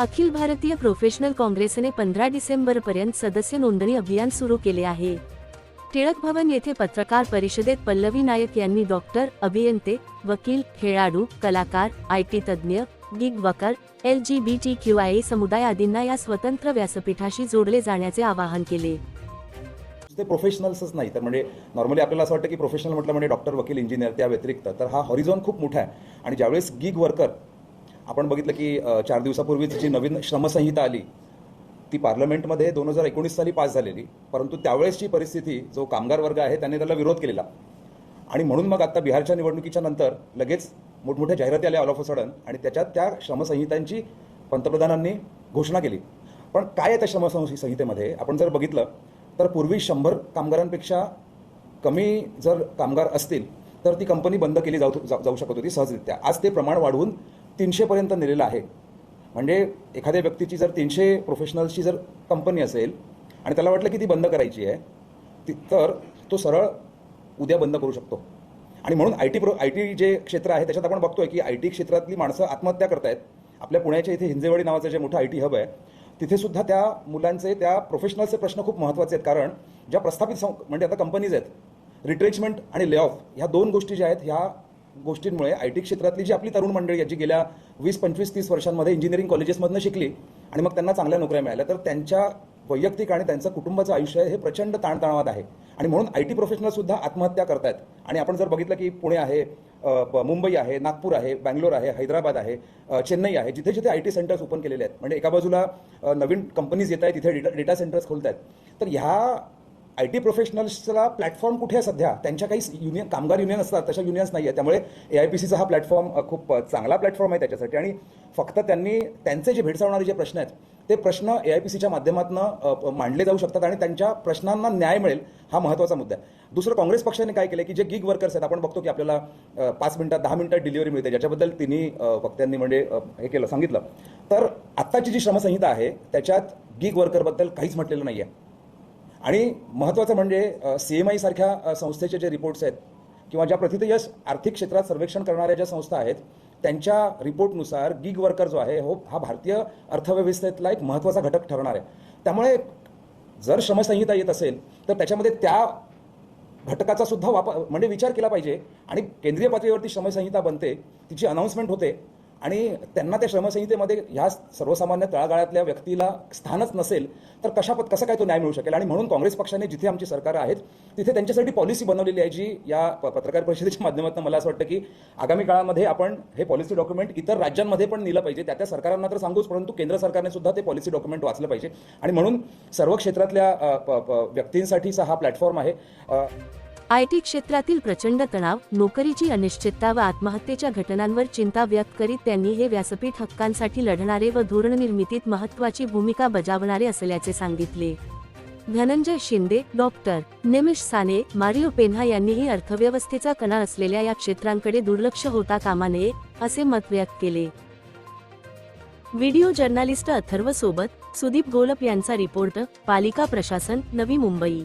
Akhil Bharatiya professional काँग्रेसने पंधरा डिसेंबरपर्यंत सदस्य नोंदणी अभियान सुरू केले आहे. टिळक भवन येथे पत्रकार परिषदेत पल्लवी नायक यांनी डॉक्टर अभियंते वकील खेळाडू कलाकार आय टी तज्ज्ञ gig worker L G B T Q I समुदाय आदींना या स्वतंत्र व्यासपीठाशी जोडले जाण्याचे आवाहन केले. ते प्रोफेशनल्सच नाही तर म्हणजे नॉर्मली आपल्याला असं वाटतं की प्रोफेशनल म्हटलं म्हणजे डॉक्टर वकील इंजिनियर त्या व्यतिरिक्त. तर हा हॉरिझॉन खूप मोठा आहे. आणि ज्यावेळेस गिग वर्कर आपण बघितलं की चार दिवसापूर्वीच जी नवीन श्रमसंहिता आली ती पार्लमेंटमध्ये दोन हजार एकोणीस साली पास झालेली. परंतु त्यावेळेसची परिस्थिती जो कामगार वर्ग आहे त्यांनी त्याला विरोध केलेला. आणि म्हणून मग आता बिहारच्या निवडणुकीच्या नंतर लगेच मोठमोठ्या जाहिराती आल्या ऑल ऑफ अ सडन आणि त्याच्यात त्या श्रमसंहितांची पंतप्रधानांनी घोषणा केली. पण काय आहे त्या श्रमसंहितेमध्ये? आपण जर बघितलं तर पूर्वी शंभर कामगारांपेक्षा कमी जर कामगार असतील तर ती कंपनी बंद केली जाऊ जाऊ जाऊ शकत होती सहजरित्या. आज ते प्रमाण वाढवून तीनशेपर्यंत नेलेलं आहे. म्हणजे एखाद्या व्यक्तीची जर तीनशे प्रोफेशनल्सची जर कंपनी असेल आणि त्याला वाटलं की ती बंद करायची आहे ती तर तो सरळ उद्या बंद करू शकतो. आणि म्हणून I T pro I T जे क्षेत्र आहे त्याच्यात आपण बघतोय की आय टी क्षेत्रातली माणसं आत्महत्या करतायत. आपल्या पुण्याच्या इथे हिंजेवाडी नावाचं जे मोठं आय टी हब आहे तिथे सुद्धा त्या मुलांचे त्या प्रोफेशनलचे प्रश्न खूप महत्त्वाचे आहेत. कारण ज्या प्रस्थापित सं म्हणजे आता कंपनीज आहेत रिट्रेचमेंट आणि ले ऑफ ह्या दोन गोष्टी ज्या आहेत ह्या गोष्टींमुळे आय टी क्षेत्रातली जी आपली तरुण मंडळी आहे जी गेल्या वीस पंचवीस तीस वर्षांमध्ये इंजिनिअरिंग कॉलेजेसमधनं शिकली आणि मग त्यांना चांगल्या नोकऱ्या मिळाल्या तर त्यांच्या वैयक्तिक आणि त्यांचं कुटुंबाचं आयुष्य हे प्रचंड ताणतणावात आहे. आणि म्हणून आय टी प्रोफेशनलसुद्धा आत्महत्या करतायत. आणि आपण जर बघितलं की पुणे आहे मुंबई आहे नागपूर आहे बँगलोर आहे हैदराबाद आहे चेन्नई आहे जिथे जिथे आय टी सेंटर्स ओपन केलेले आहेत म्हणजे एका बाजूला नवीन कंपनीज येत आहेत तिथे डेटा डेटा सेंटर्स खोलत आहेत तर ह्या आय टी प्रोफेशनल्सला प्लॅटफॉर्म कुठे आहे सध्या? त्यांच्या काही युनियन कामगार युनियन असतात तशा युनियन्स नाही आहे त्यामुळे ए आय पी सीचा हा प्लॅटफॉर्म खूप चांगला प्लॅटफॉर्म आहे त्याच्यासाठी. आणि फक्त त्यांनी त्यांचे जे भेडसावणारे जे प्रश्न आहेत ते प्रश्न ए आय पी सीच्या माध्यमातून मांडले जाऊ शकतात आणि त्यांच्या प्रश्नांना न्याय मिळेल हा महत्त्वाचा मुद्दा आहे. दुसरं काँग्रेस पक्षाने काय केलं की जे गिग वर्कर्स आहेत आपण बघतो की आपल्याला पाच मिनिटात दहा मिनिटात डिलिव्हरी मिळते. ज्याच्याबद्दल तिन्ही वक्त्यांनी म्हणजे हे केलं सांगितलं. तर आत्ताची जी श्रमसंहिता आहे त्याच्यात गिग वर्करबद्दल काहीच म्हटलेलं नाही आहे आणि महत्त्वाचं म्हणजे सी एम आयसारख्या संस्थेचे जे रिपोर्ट्स आहेत किंवा ज्या प्रथितयश आर्थिक क्षेत्रात सर्वेक्षण करणाऱ्या ज्या संस्था आहेत त्यांच्या रिपोर्टनुसार गिग वर्कर जो आहे हो हा भारतीय अर्थव्यवस्थेतला एक महत्त्वाचा घटक ठरणार आहे. त्यामुळे जर श्रमसंहिता येत असेल तर त्याच्यामध्ये त्या घटकाचा सुद्धा वापर म्हणजे विचार केला पाहिजे आणि केंद्रीय पातळीवरती श्रमसंहिता बनते तिची अनाऊन्समेंट होते आणि त्यांना त्या श्रमसंहितेमध्ये ह्या सर्वसामान्य तळागाळातल्या व्यक्तीला स्थानच नसेल तर कशा पद कसं काय तो न्याय मिळू शकेल? आणि म्हणून काँग्रेस पक्षाने जिथे आमची सरकार आहेत तिथे त्यांच्यासाठी पॉलिसी बनवलेली आहे जी या प- पत्रकार परिषदेच्या माध्यमातून मला असं वाटतं की आगामी काळामध्ये आपण हे पॉलिसी डॉक्युमेंट इतर राज्यांमध्ये पण नेलं पाहिजे. त्या त्या सरकारांना तर सांगूच परंतु केंद्र सरकारने सुद्धा ते पॉलिसी डॉक्युमेंट वाचलं पाहिजे. आणि म्हणून सर्व क्षेत्रातल्या प- प- व्यक्तींसाठीचा हा प्लॅटफॉर्म आहे. आय टी क्षेत्रातील प्रचंड तणाव नोकरीची अनिश्चितता व आत्महत्येच्या घटनांवर चिंता व्यक्त करीत त्यांनी हे व्यासपीठ हक्कांसाठी लढणारे व धोरण निर्मितीत महत्वाची भूमिका बजावणारे असल्याचे सांगितले. धनंजय शिंदे डॉक्टर निमिष साने मारिओ पेन्हा यांनीही अर्थव्यवस्थेचा कणा असलेल्या या क्षेत्रांकडे दुर्लक्ष होता कामा नये असे मत व्यक्त केले. व्हिडिओ जर्नालिस्ट अथर्व सोबत सुदीप गोलप यांचा रिपोर्ट पालिका प्रशासन नवी मुंबई.